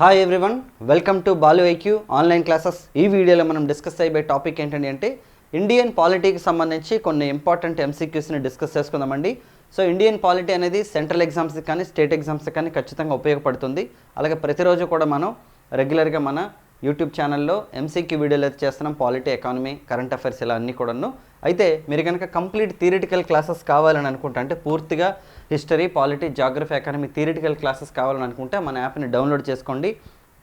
Hi everyone welcome to Balu IQ online classes ఈ వీడియోలో మనం డిస్కస్ అయిపోయే టాపిక్ ఏంటండి అంటే ఇండియన్ పాలిటీకి సంబంధించి కొన్ని ఇంపార్టెంట్ ఎంసీక్యూస్ని డిస్కస్ చేసుకుందామండి. సో ఇండియన్ పాలిటీ అనేది సెంట్రల్ ఎగ్జామ్స్కి కానీ స్టేట్ ఎగ్జామ్స్కి కానీ ఖచ్చితంగా ఉపయోగపడుతుంది. అలాగే ప్రతిరోజు కూడా మనం రెగ్యులర్గా మన యూట్యూబ్ ఛానల్లో ఎంసీక్యూ వీడియోలు అయితే చేస్తున్నాం. పాలిటీ ఎకానమీ కరెంట్ అఫైర్స్ ఇలా అన్నీ కూడాను. అయితే మీరు కనుక కంప్లీట్ థియరిటికల్ క్లాసెస్ కావాలని అనుకుంటా అంటే పూర్తిగా history polity geography economy theoretical classes కావాలని అనుకుంటే మన యాప్ని డౌన్లోడ్ చేసుకోండి.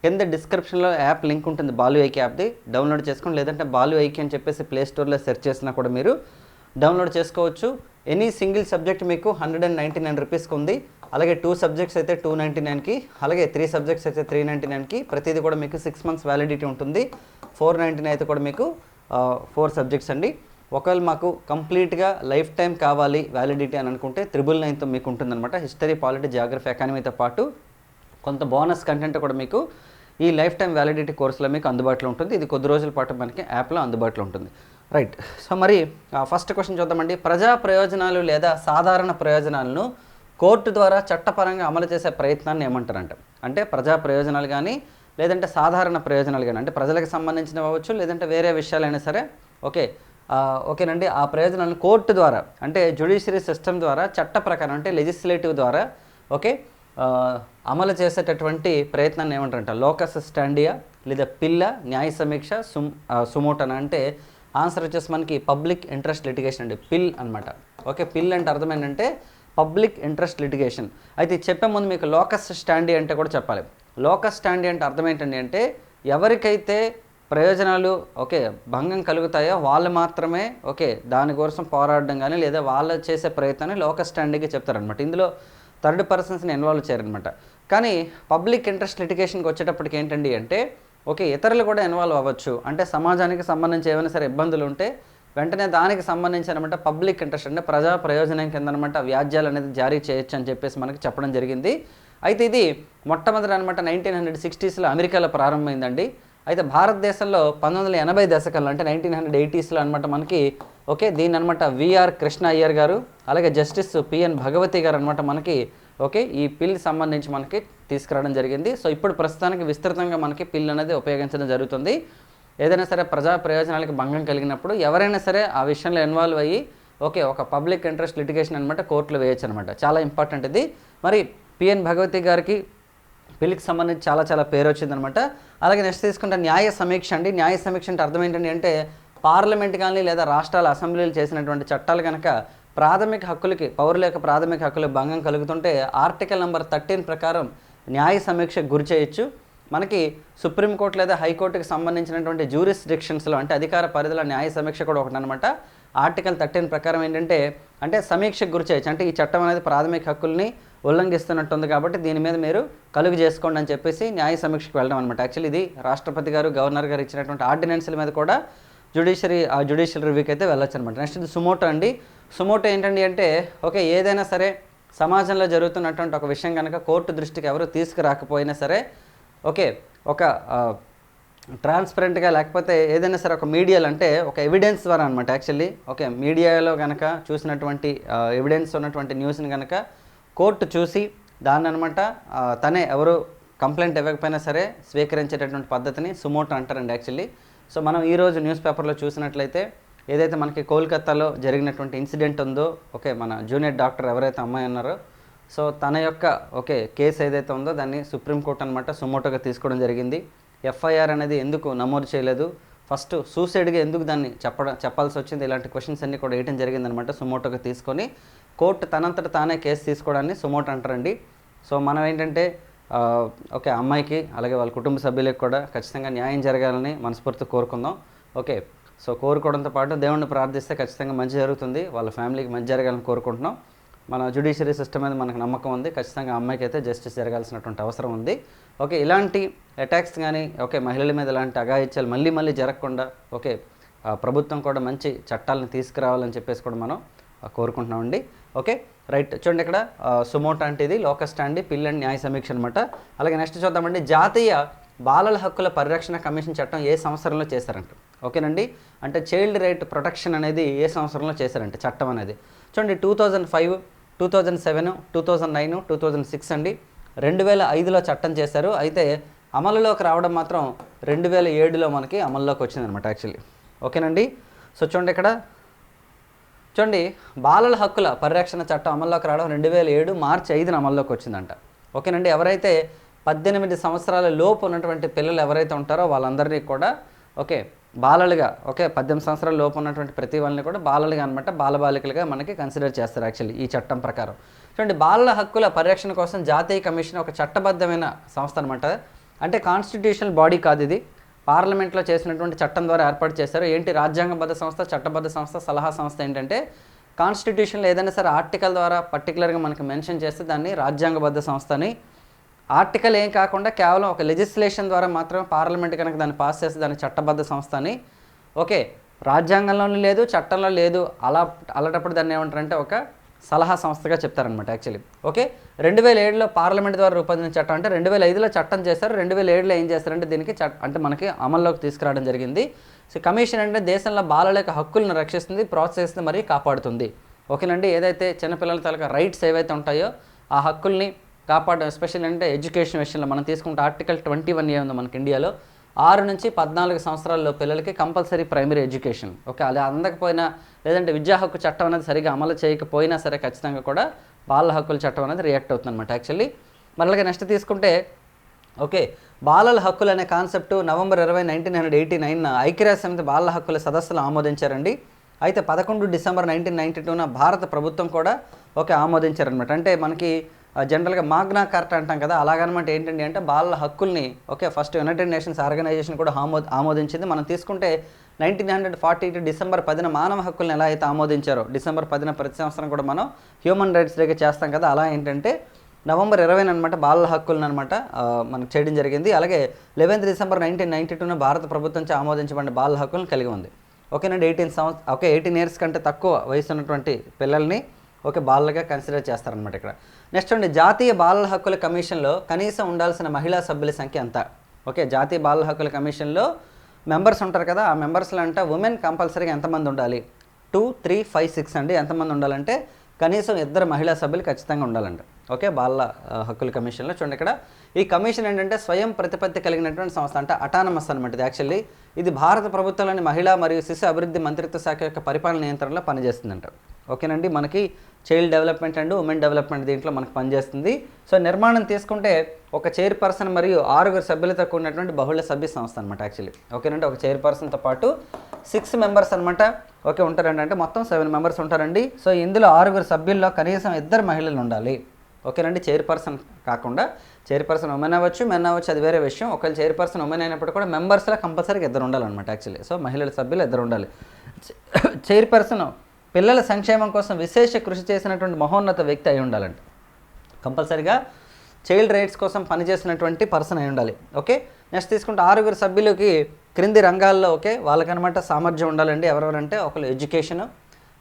కింద డిస్క్రిప్షన్లో యాప్ లింక్ ఉంటుంది బాలు ఐకి యాప్ది. డౌన్లోడ్ చేసుకోండి లేదంటే బాలు ఐకి అని చెప్పేసి ప్లే స్టోర్లో సెర్చ్ చేసినా కూడా మీరు డౌన్లోడ్ చేసుకోవచ్చు. ఎనీ సింగిల్ సబ్జెక్ట్ మీకు హండ్రెడ్ అండ్ నైంటీ నైన్ రూపీస్కి ఉంది. అలాగే టూ సబ్జెక్ట్స్ అయితే టూ నైంటీ నైన్కి అలాగే త్రీ సబ్జెక్ట్స్ అయితే త్రీ నైంటీ నైన్కి ప్రతిదీ కూడా మీకు సిక్స్ మంత్స్ వ్యాలిడిటీ ఉంటుంది. ఫోర్ నైంటీ నైన్ అయితే కూడా మీకు ఫోర్ సబ్జెక్ట్స్ అండి. ఒకవేళ మాకు కంప్లీట్గా లైఫ్ టైం కావాలి వ్యాలిడిటీ అని అనుకుంటే త్రిబుల్ నైన్తో మీకు ఉంటుందన్నమాట. హిస్టరీ పాలిటీ జాగ్రఫీ ఎకానమీతో పాటు కొంత బోనస్ కంటెంట్ కూడా మీకు ఈ లైఫ్ టైం వ్యాలిడిటీ కోర్సులో మీకు అందుబాటులో ఉంటుంది. ఇది కొద్ది రోజుల పాటు మనకి యాప్లో అందుబాటులో ఉంటుంది. రైట్. సో మరి ఫస్ట్ క్వశ్చన్ చూద్దామండి. ప్రజా ప్రయోజనాలు లేదా సాధారణ ప్రయోజనాలను కోర్టు ద్వారా చట్టపరంగా అమలు చేసే ప్రయత్నాన్ని ఏమంటారంట? అంటే ప్రజా ప్రయోజనాలు కానీ లేదంటే సాధారణ ప్రయోజనాలు కానీ అంటే ప్రజలకు సంబంధించినవి అవ్వచ్చు లేదంటే వేరే విషయాలైనా సరే. ఓకే. ఓకేనండి. ఆ ప్రయోజనాలను కోర్టు ద్వారా అంటే జ్యుడిషియరీ సిస్టమ్ ద్వారా చట్ట ప్రకారం అంటే లెజిస్లేటివ్ ద్వారా ఓకే అమలు చేసేటటువంటి ప్రయత్నాన్ని ఏమంటారంట? లోకస్ స్టాండియా లేదా పిల్ల న్యాయ సమీక్ష సుమ్ ఆ, సుమోటన? అంటే ఆన్సర్ వచ్చేసి మనకి పబ్లిక్ ఇంట్రెస్ట్ లిటిగేషన్ అండి. పిల్ అనమాట ఓకే పిల్ అంటే అర్థమైందంటే పబ్లిక్ ఇంట్రెస్ట్ లిటిగేషన్. అయితే చెప్పే ముందు మీకు లోకస్ స్టాండి అంటే కూడా చెప్పాలి. లోకస్ స్టాండి అంటే అర్థం ఏంటండి అంటే ఎవరికైతే ప్రయోజనాలు ఓకే భంగం కలుగుతాయో? వాళ్ళు మాత్రమే ఓకే దానికోసం పోరాడడం కానీ లేదా వాళ్ళు చేసే ప్రయత్నాన్ని లోక స్టాండింగ్కి చెప్తారనమాట ఇందులో థర్డ్ పర్సన్స్ని ఇన్వాల్వ్ చేయరనమాట కానీ పబ్లిక్ ఇంట్రెస్ట్ లిటిగేషన్కి వచ్చేటప్పటికి ఏంటండి అంటే ఓకే ఇతరులు కూడా ఇన్వాల్వ్ అవ్వచ్చు. అంటే సమాజానికి సంబంధించి ఏమైనా సరే ఇబ్బందులు ఉంటే వెంటనే దానికి సంబంధించి అనమాట పబ్లిక్ ఇంట్రెస్ట్ అంటే ప్రజా ప్రయోజనం కింద అనమాట వ్యాజ్యాలు అనేది జారీ చేయొచ్చు అని చెప్పేసి మనకి చెప్పడం జరిగింది. అయితే ఇది మొట్టమొదటి అనమాట నైన్టీన్ హండ్రెడ్ సిక్స్టీస్లో అమెరికాలో ప్రారంభమైందండి. అయితే భారతదేశంలో పంతొమ్మిది వందల ఎనభై దశకంలో అంటే నైన్టీన్ హండ్రెడ్ ఎయిటీస్లో అనమాట మనకి ఓకే దీని అనమాట విఆర్ కృష్ణ అయ్యర్ గారు అలాగే జస్టిస్ పిఎన్ భగవతి గారు అనమాట మనకి ఓకే ఈ పిల్ సంబంధించి మనకి తీసుకురావడం జరిగింది. సో ఇప్పుడు ప్రస్తుతానికి విస్తృతంగా మనకి పిల్ అనేది ఉపయోగించడం జరుగుతుంది. ఏదైనా సరే ప్రజా ప్రయోజనాలకు భంగం కలిగినప్పుడు ఎవరైనా సరే ఆ విషయంలో ఇన్వాల్వ్ అయ్యి ఓకే ఒక పబ్లిక్ ఇంట్రెస్ట్ లిటిగేషన్ అనమాట కోర్టులో వేయచ్చు అనమాట చాలా ఇంపార్టెంట్ ఇది. మరి పిఎన్ భగవతి గారికి పిల్లికి సంబంధించి చాలా చాలా పేరు వచ్చిందనమాట. అలాగే నెక్స్ట్ తీసుకుంటే న్యాయ సమీక్ష అండి. న్యాయ సమీక్ష అంటే అర్థం ఏంటండి అంటే పార్లమెంట్ కానీ లేదా రాష్ట్రాల అసెంబ్లీలు చేసినటువంటి చట్టాలు కనుక ప్రాథమిక హక్కులకి పౌరుల యొక్క ప్రాథమిక హక్కులకు భంగం కలుగుతుంటే ఆర్టికల్ నెంబర్ థర్టీన్ ప్రకారం న్యాయ సమీక్షకు గురి చేయొచ్చు. మనకి సుప్రీంకోర్టు లేదా హైకోర్టుకి సంబంధించినటువంటి జ్యూరిస్డిక్షన్స్లో అంటే అధికార పరిధిలో న్యాయ సమీక్ష కూడా ఒకటి అనమాట ఆర్టికల్ థర్టీన్ ప్రకారం ఏంటంటే అంటే సమీక్షకు గురి చేయొచ్చు. అంటే ఈ చట్టం అనేది ప్రాథమిక హక్కుల్ని ఉల్లంఘిస్తున్నట్టుంది కాబట్టి దీని మీద మీరు కలుగు చేసుకోండి అని చెప్పేసి న్యాయ సమీక్షకు వెళ్ళడం అనమాట యాక్చువల్లీ ఇది రాష్ట్రపతి గారు గవర్నర్ గారు ఇచ్చినటువంటి ఆర్డినెన్స్ల మీద కూడా జ్యుడిషియరీ ఆ జ్యుడిషియల్ రివ్యూకి అయితే వెళ్ళొచ్చు అనమాట నెక్స్ట్ ఇది సుమోటో అండి. సుమోటో ఏంటండి అంటే ఓకే ఏదైనా సరే సమాజంలో జరుగుతున్నటువంటి ఒక విషయం కనుక కోర్టు దృష్టికి ఎవరు తీసుకురాకపోయినా సరే ఓకే ఒక ట్రాన్స్పరెంట్గా లేకపోతే ఏదైనా సరే ఒక మీడియాలు అంటే ఒక ఎవిడెన్స్ ద్వారా అనమాట యాక్చువల్లీ ఓకే మీడియాలో కనుక చూసినటువంటి ఎవిడెన్స్ ఉన్నటువంటి న్యూస్ని కనుక కోర్టు చూసి దాన్ని అనమాట తనే ఎవరు కంప్లైంట్ ఇవ్వకపోయినా సరే స్వీకరించేటటువంటి పద్ధతిని సుమోటో అంటారండి యాక్చువల్లీ. సో మనం ఈరోజు న్యూస్ పేపర్లో చూసినట్లయితే ఏదైతే మనకి కోల్కతాలో జరిగినటువంటి ఇన్సిడెంట్ ఉందో ఓకే మన జూనియర్ డాక్టర్ ఎవరైతే అమ్మాయి ఉన్నారో సో తన యొక్క ఓకే కేసు ఏదైతే ఉందో దాన్ని సుప్రీంకోర్టు అనమాట సుమోటోగా తీసుకోవడం జరిగింది. ఎఫ్ఐఆర్ అనేది ఎందుకు నమోదు చేయలేదు? ఫస్ట్ సూసైడ్గా ఎందుకు దాన్ని చెప్పడం చెప్పాల్సి వచ్చింది? ఇలాంటి క్వశ్చన్స్ అన్నీ కూడా వేయడం జరిగిందనమాట సుమోటోగా తీసుకొని. కోర్టు తనంతట తానే కేసు తీసుకోవడాన్ని సుమోట్ అంటారండి. సో మనం ఏంటంటే ఓకే అమ్మాయికి అలాగే వాళ్ళ కుటుంబ సభ్యులకు కూడా ఖచ్చితంగా న్యాయం జరగాలని మనస్ఫూర్తి కోరుకుందాం. ఓకే సో కోరుకోవడంతో పాటు దేవుణ్ణి ప్రార్థిస్తే ఖచ్చితంగా మంచి జరుగుతుంది. వాళ్ళ ఫ్యామిలీకి మంచి జరగాలని కోరుకుంటున్నాం. మన జ్యుడిషియరీ సిస్టమ్ మీద మనకు నమ్మకం ఉంది. ఖచ్చితంగా అమ్మాయికి అయితే జస్టిస్ జరగాల్సినటువంటి అవసరం ఉంది. ఓకే ఇలాంటి అటాక్స్ కానీ ఓకే మహిళల మీద ఇలాంటి అఘాయిత్యాలు మళ్ళీ మళ్ళీ జరగకుండా ఓకే ప్రభుత్వం కూడా మంచి చట్టాలను తీసుకురావాలని చెప్పేసి కూడా మనం కోరుకుంటున్నామండి. ఓకే? రైట్. చూడండి ఇక్కడ సుమోటో అంటే ఇది లోకస్ట్ అండి పిల్ అండ్ న్యాయ సమీక్ష అనమాట అలాగే నెక్స్ట్ చూద్దామండి జాతీయ బాలల హక్కుల పరిరక్షణ కమిషన్ చట్టం ఏ సంవత్సరంలో చేశారంట? ఓకేనండి? అంటే చైల్డ్ రైట్ ప్రొటెక్షన్ అనేది ఏ సంవత్సరంలో చేశారంట చట్టం అనేది? చూడండి two thousand five two thousand seven two thousand nine two thousand six అండి. రెండు వేల ఐదులో చట్టం చేశారు. అయితే అమలులోకి రావడం మాత్రం రెండు వేల ఏడులో మనకి అమల్లోకి వచ్చిందనమాట యాక్చువల్లీ. ఓకేనండి? సో చూడండి ఇక్కడ చూడండి బాలల హక్కుల పరిరక్షణ చట్టం అమల్లోకి రావడం రెండు వేల ఏడు మార్చి ఐదున అమల్లోకి వచ్చిందంట. ఓకేనండి ఎవరైతే పద్దెనిమిది సంవత్సరాల లోపు ఉన్నటువంటి పిల్లలు ఎవరైతే ఉంటారో వాళ్ళందరినీ కూడా ఓకే బాలలుగా ఓకే పద్దెనిమిది సంవత్సరాల లోపు ఉన్నటువంటి ప్రతి వాళ్ళని కూడా బాలలుగా అనమాట బాలబాలికలుగా మనకి కన్సిడర్ చేస్తారు యాక్చువల్లీ ఈ చట్టం ప్రకారం. చూడండి బాలల హక్కుల పరిరక్షణ కోసం జాతీయ కమిషన్ ఒక చట్టబద్ధమైన సంస్థ అనమాట అంటే కాన్స్టిట్యూషనల్ బాడీ కాదు ఇది. పార్లమెంట్లో చేసినటువంటి చట్టం ద్వారా ఏర్పాటు చేశారు. ఏంటి? రాజ్యాంగబద్ధ సంస్థ చట్టబద్ధ సంస్థ సలహా సంస్థ ఏంటంటే కాన్స్టిట్యూషన్లో ఏదైనా సరే ఆర్టికల్ ద్వారా పర్టికులర్గా మనకి మెన్షన్ చేస్తే దాన్ని రాజ్యాంగబద్ధ సంస్థ అని ఆర్టికల్ ఏం కాకుండా కేవలం ఒక లెజిస్లేషన్ ద్వారా మాత్రమే పార్లమెంట్ కనుక దాన్ని పాస్ చేస్తే దాన్ని చట్టబద్ధ సంస్థ అని ఓకే రాజ్యాంగంలోనూ లేదు చట్టంలో లేదు అలా అలాంటప్పుడు దాన్ని ఏమంటారంటే ఒక సలహా సంస్థగా చెప్తారనమాట యాక్చువల్లీ ఓకే రెండు వేల ఏడులో పార్లమెంట్ ద్వారా రూపొందించిన చట్టం అంటే రెండు వేల ఐదులో చట్టం చేశారు రెండు వేల ఏడులో ఏం చేస్తారంటే దీనికి చట్ అంటే మనకి అమల్లోకి తీసుకురావడం జరిగింది. సో కమిషన్ అంటే దేశంలో బాలల యొక్క హక్కులను రక్షిస్తుంది ప్రోత్సహిస్తుంది మరియు కాపాడుతుంది. ఓకేనండి? ఏదైతే చిన్నపిల్లల తాలూకా రైట్స్ ఏవైతే ఉంటాయో ఆ హక్కుల్ని కాపాడడం ఎస్పెషల్ అంటే ఎడ్యుకేషన్ విషయంలో మనం తీసుకుంటే ఆర్టికల్ ట్వంటీ వన్ ఏ ఉంది మనకి ఇండియాలో ఆరు నుంచి పద్నాలుగు సంవత్సరాల్లో పిల్లలకి కంపల్సరీ ప్రైమరీ ఎడ్యుకేషన్. ఓకే అలా అందకపోయినా లేదంటే విద్యా హక్కు చట్టం అనేది సరిగా అమలు చేయకపోయినా సరే ఖచ్చితంగా కూడా బాల హక్కుల చట్టం అనేది రియాక్ట్ అవుతుంది అనమాట యాక్చువల్లీ మళ్ళీ నెక్స్ట్ తీసుకుంటే ఓకే బాలల హక్కులు అనే కాన్సెప్ట్ నవంబర్ ఇరవై నైన్టీన్ హండ్రెడ్ ఎయిటీ నైన్ ఐక్యరాజ్య సమితి బాలల హక్కుల సదస్సులు ఆమోదించారండి. అయితే పదకొండు డిసెంబర్ నైన్టీన్ నైన్టీ టూన భారత ప్రభుత్వం కూడా ఓకే ఆమోదించారనమాట అంటే మనకి జనరల్గా మాగ్నా కార్ట్ అంటాం కదా అలాగనమాట ఏంటండి అంటే బాలల హక్కుల్ని okay first United Nations organization కూడా ఆమో ఆమోదించింది. మనం తీసుకుంటే nineteen hundred forty eight December పదిన మానవ హక్కుల్ని ఎలా అయితే ఆమోదించారో డిసెంబర్ పదిన ప్రతి సంవత్సరం కూడా మనం హ్యూమన్ రైట్స్ డేగా చేస్తాం కదా అలా ఏంటంటే నవంబర్ ఇరవై అనమాట బాలల హక్కులను అనమాట మనకు చేయడం జరిగింది. అలాగే లెవెన్త్ డిసెంబర్ నైన్టీన్ నైన్టీ టూన భారత ప్రభుత్వంచే ఆమోదించబడిన బాలల హక్కులను కలిగి ఉంది. ఓకేనండి ఎయిటీన్ సంవత్సరం ఓకే ఎయిటీన్ ఇయర్స్ కంటే తక్కువ వయసు ఉన్నటువంటి పిల్లల్ని ఓకే బాలలుగా కన్సిడర్ చేస్తారనమాట ఇక్కడ. నెక్స్ట్ అండి జాతీయ బాలల హక్కుల కమిషన్లో కనీసం ఉండాల్సిన మహిళా సభ్యుల సంఖ్య ఎంత? ఓకే జాతీయ బాలల హక్కుల కమిషన్లో మెంబర్స్ ఉంటారు కదా ఆ మెంబర్స్లో అంటే ఉమెన్ కంపల్సరీగా ఎంతమంది ఉండాలి? టూ త్రీ ఫైవ్ సిక్స్ అండి. ఎంతమంది ఉండాలంటే కనీసం ఇద్దరు మహిళా సభ్యులు ఖచ్చితంగా ఉండాలంట. ఓకే బాల హక్కుల కమిషన్లో చూడండి ఇక్కడ. ఈ కమిషన్ ఏంటంటే స్వయం ప్రతిపత్తి కలిగినటువంటి సంస్థ అంటే అటానమస్ అనమాట ఇది యాక్చువల్లీ ఇది భారత ప్రభుత్వంలోని మహిళా మరియు శిశు అభివృద్ధి మంత్రిత్వ శాఖ యొక్క పరిపాలన నియంత్రణలో పనిచేస్తుందంట. ఓకేనండి? మనకి child development and women development దీంట్లో మనకు పనిచేస్తుంది. సో నిర్మాణం తీసుకుంటే ఒక చైర్పర్సన్ మరియు ఆరుగురు సభ్యులతో కూడినటువంటి బహుళ సభ్య సంస్థ అనమాట యాక్చువల్లీ. ఓకేనండి? ఒక చైర్పర్సన్తో పాటు సిక్స్ మెంబర్స్ అనమాట ఓకే ఉంటారండి. అంటే మొత్తం సెవెన్ మెంబర్స్ ఉంటారండి. సో ఇందులో ఆరుగురు సభ్యుల్లో కనీసం ఇద్దరు మహిళలు ఉండాలి. ఓకేనండి? చైర్పర్సన్ కాకుండా చైర్పర్సన్ ఉమెన్ అవ్వచ్చు మెన్ అవ్వచ్చు అది వేరే విషయం. ఒకవేళ చైర్పర్సన్ ఉమెన్ అయినప్పుడు కూడా మెంబర్స్లో కంపల్సరీగా ఇద్దరు ఉండాలన్నమాట యాక్చువల్లీ. సో మహిళల సభ్యులు ఇద్దరు ఉండాలి. చైర్పర్సన్ పిల్లల సంక్షేమం కోసం విశేష కృషి చేసినటువంటి మహోన్నత వ్యక్తి అయి ఉండాలండి. కంపల్సరిగా చైల్డ్ రైట్స్ కోసం పనిచేసినటువంటి పర్సన్ అయి ఉండాలి. ఓకే? నెక్స్ట్ తీసుకుంటే ఆరుగురు సభ్యులకి క్రింది రంగాల్లో ఓకే వాళ్ళకనమాట సామర్థ్యం ఉండాలండి. ఎవరెవరంటే ఒకరు ఎడ్యుకేషన్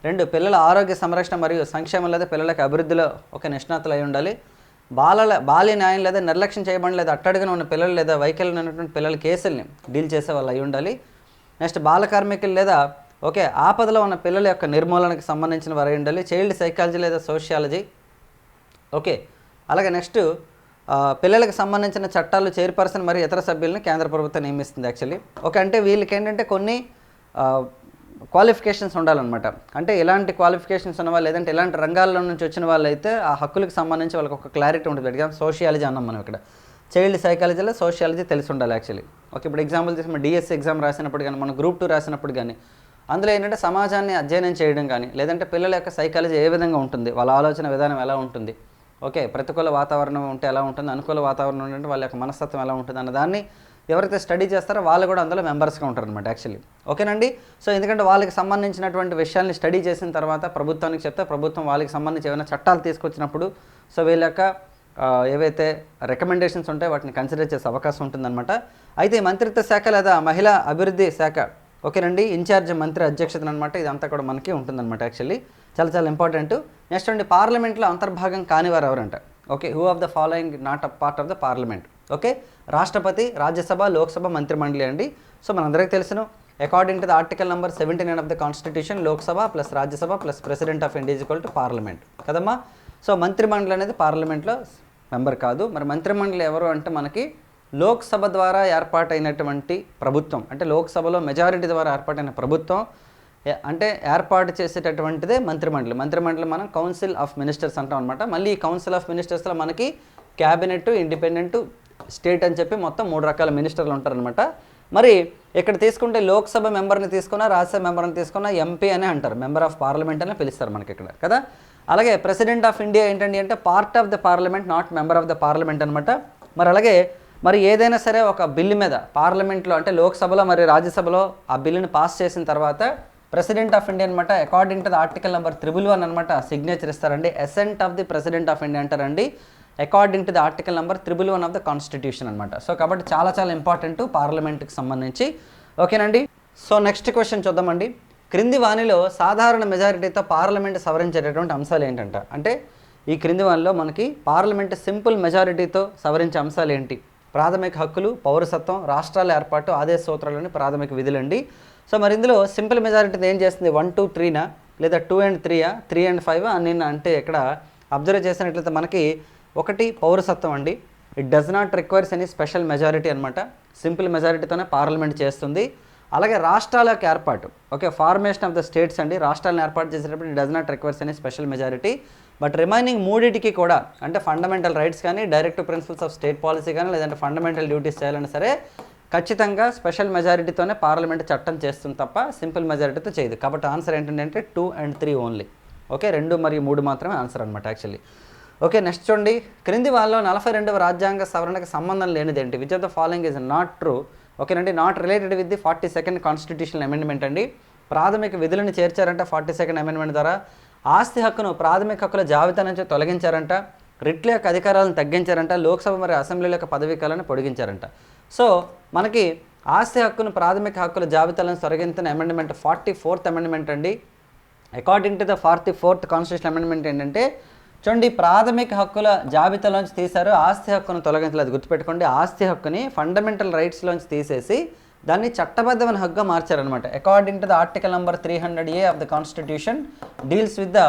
రెండు పిల్లల ఆరోగ్య సంరక్షణ మరియు సంక్షేమం లేదా పిల్లలకి అభివృద్ధిలో ఒక నిష్ణాతులు అయి ఉండాలి. బాలల బాల్య న్యాయం లేదా నిర్లక్ష్యం చేయబడిన లేదా అట్టడుగున ఉన్న పిల్లలు లేదా వైకల్యం ఉన్నటువంటి పిల్లల కేసుల్ని డీల్ చేసే వాళ్ళు అయి ఉండాలి. నెక్స్ట్ బాల కార్మికులు లేదా ఓకే ఆపదలో ఉన్న పిల్లల యొక్క నిర్మూలనకు సంబంధించిన వారు ఉండాలి. చైల్డ్ సైకాలజీ లేదా సోషియాలజీ. ఓకే అలాగే నెక్స్ట్ పిల్లలకు సంబంధించిన చట్టాలు చైర్పర్సన్ మరియు ఇతర సభ్యులను కేంద్ర ప్రభుత్వం నియమిస్తుంది యాక్చువల్లీ. ఓకే అంటే వీళ్ళకి ఏంటంటే కొన్ని క్వాలిఫికేషన్స్ ఉండాలన్నమాట. అంటే ఎలాంటి క్వాలిఫికేషన్స్ ఉన్నవాళ్ళు లేదంటే ఎలాంటి రంగాల్లో నుంచి వచ్చిన వాళ్ళు అయితే ఆ హక్కులకు సంబంధించి వాళ్ళకి ఒక క్లారిటీ ఉంటుంది. ఎగ్జామ్ సోషియాలజీ అన్నాం మనం ఇక్కడ. చైల్డ్ సైకాలజీలో సోషియాలజీ తెలిసి ఉండాలి యాక్చువల్లీ. ఓకే ఇప్పుడు ఎగ్జాంపుల్ తీసుకుని డిఎస్సి ఎగ్జామ్ రాసినప్పుడు కానీ మనం గ్రూప్ టూ రాసినప్పుడు కానీ అందులో ఏంటంటే సమాజాన్ని అధ్యయనం చేయడం కానీ లేదంటే పిల్లల యొక్క సైకాలజీ ఏ విధంగా ఉంటుంది వాళ్ళ ఆలోచన విధానం ఎలా ఉంటుంది ఓకే ప్రతికూల వాతావరణం ఉంటే ఎలా ఉంటుంది అనుకూల వాతావరణం ఉంటే వాళ్ళ యొక్క మనస్తత్వం ఎలా ఉంటుంది అన్న దాన్ని ఎవరైతే స్టడీ చేస్తారో వాళ్ళు కూడా అందులో మెంబర్స్గా ఉంటారు అనమాట యాక్చువల్లీ ఓకేనండి? సో ఎందుకంటే వాళ్ళకి సంబంధించినటువంటి విషయాల్ని స్టడీ చేసిన తర్వాత ప్రభుత్వానికి చెప్తే ప్రభుత్వం వాళ్ళకి సంబంధించి ఏమైనా చట్టాలు తీసుకొచ్చినప్పుడు సో వీళ్ళ యొక్క ఏవైతే రికమెండేషన్స్ ఉంటాయో వాటిని కన్సిడర్ చేసే అవకాశం ఉంటుందన్నమాట. అయితే మంత్రిత్వ శాఖ లేదా మహిళా అభివృద్ధి శాఖ ఓకేనండి ఇన్ఛార్జ్ మంత్రి అధ్యక్షతన అనమాట ఇదంతా కూడా మనకి ఉంటుందన్నమాట యాక్చువల్లీ చాలా చాలా ఇంపార్టెంట్ నెక్స్ట్ అండి పార్లమెంట్లో అంతర్భాగం కానివారు ఎవరంట? Okay who of the following not a part of the parliament okay రాష్ట్రపతి రాజ్యసభ లోక్సభ మంత్రిమండలి అండి. సో మనందరికీ తెలుసును. According to the article number seventy nine of the constitution Lok Sabha plus Rajya Sabha plus president of India equal to parliament కదమ్మా? So మంత్రిమండలి అనేది పార్లమెంట్లో member కాదు. మరి మంత్రిమండలి ఎవరు అంటే మనకి లోక్సభ ద్వారా ఏర్పాటైనటువంటి ప్రభుత్వం అంటే లోక్సభలో మెజారిటీ ద్వారా ఏర్పాటైన ప్రభుత్వం అంటే ఏర్పాటు చేసేటటువంటిదే మంత్రిమండలి. మంత్రిమండలి మనం కౌన్సిల్ ఆఫ్ మినిస్టర్స్ అంటాం అనమాట మళ్ళీ ఈ కౌన్సిల్ ఆఫ్ మినిస్టర్స్లో మనకి క్యాబినెట్ ఇండిపెండెంట్ స్టేట్ అని చెప్పి మొత్తం మూడు రకాల మినిస్టర్లు ఉంటారనమాట మరి ఇక్కడ తీసుకుంటే లోక్సభ మెంబర్ని తీసుకున్నా రాజ్యసభ మెంబర్ని తీసుకున్నా ఎంపీ అని అంటారు. మెంబర్ ఆఫ్ పార్లమెంట్ అని పిలుస్తారు మనకి ఇక్కడ కదా? అలాగే ప్రెసిడెంట్ ఆఫ్ ఇండియా ఏంటండి అంటే part of the parliament not member of the parliament అనమాట మరి అలాగే మరి ఏదైనా సరే ఒక బిల్లు మీద పార్లమెంట్లో అంటే లోక్సభలో మరి రాజ్యసభలో ఆ బిల్లుని పాస్ చేసిన తర్వాత ప్రెసిడెంట్ ఆఫ్ ఇండియా అనమాట according to the article number triple one అనమాట సిగ్నేచర్ ఇస్తారండి. Assent of the president of India అంటారండి. According to the article number triple one of the constitution అనమాట సో కాబట్టి చాలా చాలా ఇంపార్టెంట్ పార్లమెంట్కి సంబంధించి. ఓకేనండి? సో నెక్స్ట్ క్వశ్చన్ చూద్దామండి. క్రింది వాణిలో సాధారణ మెజారిటీతో పార్లమెంట్ సవరించేటటువంటి అంశాలు ఏంటంట? అంటే ఈ క్రింది వాణిలో మనకి పార్లమెంట్ సింపుల్ మెజారిటీతో సవరించే అంశాలు ఏంటి? ప్రాథమిక హక్కులు పౌరసత్వం రాష్ట్రాల ఏర్పాటు ఆదేశ సూత్రాలని ప్రాథమిక విధులండి. సో మరి ఇందులో సింపుల్ మెజారిటీ ఏం చేస్తుంది? వన్ టూ త్రీనా? లేదా two and త్రీయా? Three and five? అని అంటే ఇక్కడ అబ్జర్వ్ చేసినట్లయితే మనకి ఒకటి పౌరసత్వం అండి. It does not requires any special majority అనమాట సింపుల్ మెజారిటీతోనే పార్లమెంట్ చేస్తుంది. అలాగే రాష్ట్రాలకు ఏర్పాటు. Okay formation of the states అండి. రాష్ట్రాలను ఏర్పాటు చేసేటప్పుడు ఇట్ డస్ నాట్ రిక్వైర్స్ అనే స్పెషల్ మెజారిటీ బట్ రిమైనింగ్ మూడింటికి కూడా అంటే ఫండమెంటల్ రైట్స్ కానీ direct principles of state policy కానీ లేదంటే ఫండమెంటల్ డ్యూటీస్ చేయాలన్నా సరే ఖచ్చితంగా స్పెషల్ మెజారిటీతోనే పార్లమెంట్ చట్టం చేస్తుంది తప్ప సింపుల్ మెజారిటీతో చేయదు. కాబట్టి ఆన్సర్ ఏంటంటే two and three only okay రెండు మరియు మూడు మాత్రమే ఆన్సర్ అనమాట యాక్చువల్లీ ఓకే నెక్స్ట్ చూడండి. క్రింది వాళ్ళలో నలభై రెండవ రాజ్యాంగ సవరణకు సంబంధం లేనిదేంటి? Which of the following is not true ఓకేనండి not related with the forty second constitutional amendment అండి. ప్రాథమిక విధులను చేర్చారంట ఫార్టీ సెకండ్ అమెండ్మెంట్ ద్వారా. ఆస్తి హక్కును ప్రాథమిక హక్కుల జాబితా నుంచి తొలగించారంట. రిట్ల యొక్క అధికారాలను తగ్గించారంట. లోక్సభ మరియు అసెంబ్లీల యొక్క పదవీ పొడిగించారంట. సో మనకి ఆస్తి హక్కును ప్రాథమిక హక్కుల జాబితాలను తొలగించిన అమెండ్మెంట్ ఫార్టీ ఫోర్త్ అమెండ్మెంట్ అండి. According to the forty fourth constitution amendment ఏంటంటే చూడండి ప్రాథమిక హక్కుల జాబితాలోంచి తీశారు. ఆస్తి హక్కును తొలగించలేదు. గుర్తుపెట్టుకోండి ఆస్తి హక్కుని ఫండమెంటల్ రైట్స్లోంచి తీసేసి దాన్ని చట్టబద్ధమైన హక్కుగా మార్చారనమాట according to the article number three hundred A of the constitution deals with the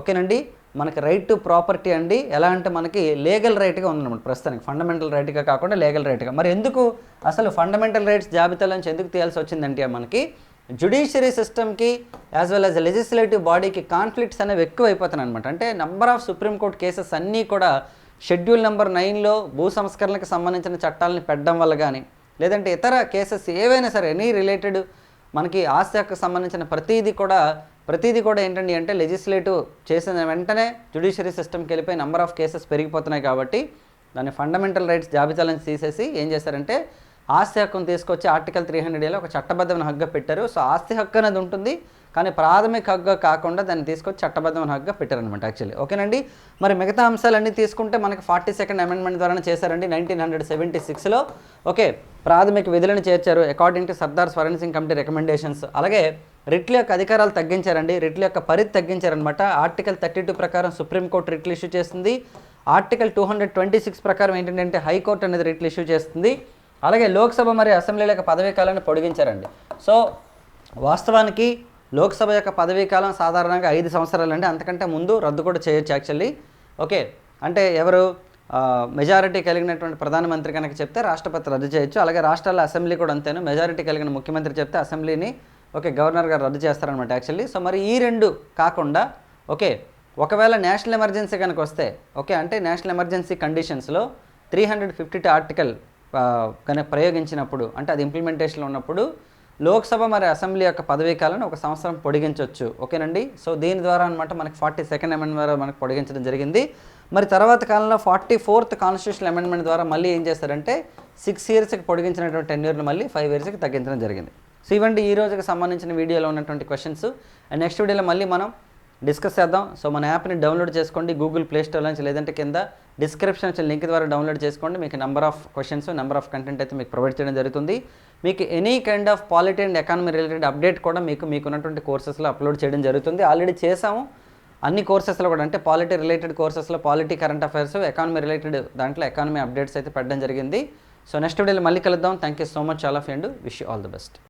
ఓకేనండి మనకి రైట్ టు ప్రాపర్టీ అండి. ఎలా అంటే మనకి లీగల్ రైట్గా ఉందన్నమాట ప్రస్తుతానికి. ఫండమెంటల్ రైట్గా కాకుండా లీగల్ రైట్గా మరి ఎందుకు అసలు ఫండమెంటల్ రైట్స్ జాబితాలోంచి ఎందుకు తీయాల్సి వచ్చిందంటే మనకి జ్యుడిషియరీ సిస్టమ్కి యాజ్ వెల్ యాజ్ లెజిస్లేటివ్ బాడీకి కాన్ఫ్లిక్ట్స్ అనేవి ఎక్కువ అయిపోతున్నాయి అనమాట అంటే నెంబర్ ఆఫ్ సుప్రీంకోర్టు కేసెస్ అన్నీ కూడా షెడ్యూల్ నెంబర్ నైన్లో భూ సంస్కరణలకు సంబంధించిన చట్టాలని పెట్టడం వల్ల కానీ లేదంటే ఇతర కేసెస్ ఏవైనా సరే ఎనీ రిలేటెడ్ మనకి ఆస్తి హక్కు సంబంధించిన ప్రతిదీ కూడా ప్రతిదీ కూడా ఏంటండి అంటే లెజిస్లేటివ్ చేసిన వెంటనే జ్యుడిషియరీ సిస్టమ్కి వెళ్ళిపోయి నెంబర్ ఆఫ్ కేసెస్ పెరిగిపోతున్నాయి కాబట్టి దాన్ని ఫండమెంటల్ రైట్స్ జాబితాలను తీసేసి ఏం చేశారంటే ఆస్తి హక్కును తీసుకొచ్చి ఆర్టికల్ త్రీ హండ్రెడ్ ఏలో ఒక చట్టబద్ధమైన హక్కుగా పెట్టారు. సో ఆస్తి హక్కు అనేది ఉంటుంది కానీ ప్రాథమిక హక్కుగా కాకుండా దాన్ని తీసుకొచ్చి చట్టబద్ధమైన హక్కుగా పెట్టారనమాట యాక్చువల్లీ ఓకేనండి? మరి మిగతా అంశాలన్నీ తీసుకుంటే మనకి ఫార్టీ సెకండ్ అమెండ్మెంట్ ద్వారానే చేశారండి నైన్టీన్ హండ్రెడ్ సెవెంటీ సిక్స్లో ఓకే ప్రాథమిక విధులను చేర్చారు according to Sardar Swaran Singh committee recommendations అలాగే రిట్ల యొక్క అధికారాలు తగ్గించారండి రిట్ల యొక్క పరిధి తగ్గించారనమాట ఆర్టికల్ థర్టీ టూ ప్రకారం సుప్రీంకోర్టు రిట్లు ఇష్యూ చేస్తుంది. Article two hundred twenty six ప్రకారం ఏంటంటే హైకోర్టు అనేది రిట్లు ఇష్యూ చేస్తుంది. అలాగే లోక్సభ మరియు అసెంబ్లీల యొక్క పదవీ కాలాన్ని పొడిగించారండి. సో వాస్తవానికి లోక్సభ యొక్క పదవీ కాలం సాధారణంగా ఐదు సంవత్సరాలు అండి అంతకంటే ముందు రద్దు కూడా చేయొచ్చు యాక్చువల్లీ. ఓకే అంటే ఎవరు మెజారిటీ కలిగినటువంటి ప్రధానమంత్రి కనుక చెప్తే రాష్ట్రపతి రద్దు చేయొచ్చు. అలాగే రాష్ట్రాల అసెంబ్లీ కూడా అంతేను. మెజారిటీ కలిగిన ముఖ్యమంత్రి చెప్తే అసెంబ్లీని ఓకే గవర్నర్ గారు రద్దు చేస్తారనమాట యాక్చువల్లీ. సో మరి ఈ రెండు కాకుండా ఓకే ఒకవేళ నేషనల్ ఎమర్జెన్సీ కనుక వస్తే ఓకే అంటే నేషనల్ ఎమర్జెన్సీ కండిషన్స్లో three hundred fifty two article ప్రయోగించినప్పుడు అంటే అది ఇంప్లిమెంటేషన్లో ఉన్నప్పుడు లోక్సభ మరి అసెంబ్లీ యొక్క పదవీకాలను ఒక సంవత్సరం పొడిగించవచ్చు ఓకేనండి? సో దీని ద్వారా అనమాట మనకి ఫార్టీ సెకండ్ అమెండ్మెంట్ ద్వారా మనకు పొడిగించడం జరిగింది. మరి తర్వాత కాలంలో ఫార్టీ ఫోర్త్ కాన్స్టిట్యూషన్ అమెండ్మెంట్ ద్వారా మళ్ళీ ఏం చేశారంటే సిక్స్ ఇయర్స్కి పొడిగించినటువంటి టెన్ ఇయర్లు మళ్ళీ ఫైవ్ ఇయర్స్కి తగ్గించడం జరిగింది. సో ఇవ్వండి ఈ రోజుకి సంబంధించిన వీడియోలో ఉన్నటువంటి క్వశ్చన్స్ అండ్ నెక్స్ట్ వీడియోలో మళ్ళీ మనం డిస్కస్ చేద్దాం. సో మన యాప్ని డౌన్లోడ్ చేసుకోండి. గూగుల్ ప్లే స్టోర్ నుంచి లేదంటే కింద డిస్క్రిప్షన్ వచ్చిన లింక్ ద్వారా డౌన్లోడ్ చేసుకోండి. మీకు number of questions number of content అయితే మీకు ప్రొవైడ్ చేయడం జరుగుతుంది. మీకు any kind of polity and economy related update కూడా మీకు మీకు ఉన్నటువంటి కోర్సెస్లో అప్లోడ్ చేయడం జరుగుతుంది. ఆల్రెడీ చేసాము అన్ని కోర్సెస్లో కూడా అంటే polity related కోర్సెస్లో polity current affairs economy related దాంట్లో ఎకానమీ అప్డేట్స్ అయితే పెట్టడం జరిగింది. సో నెక్స్ట్ వీడియోలో మళ్ళీ కలుద్దాం. Thank you so much all of and wish all the best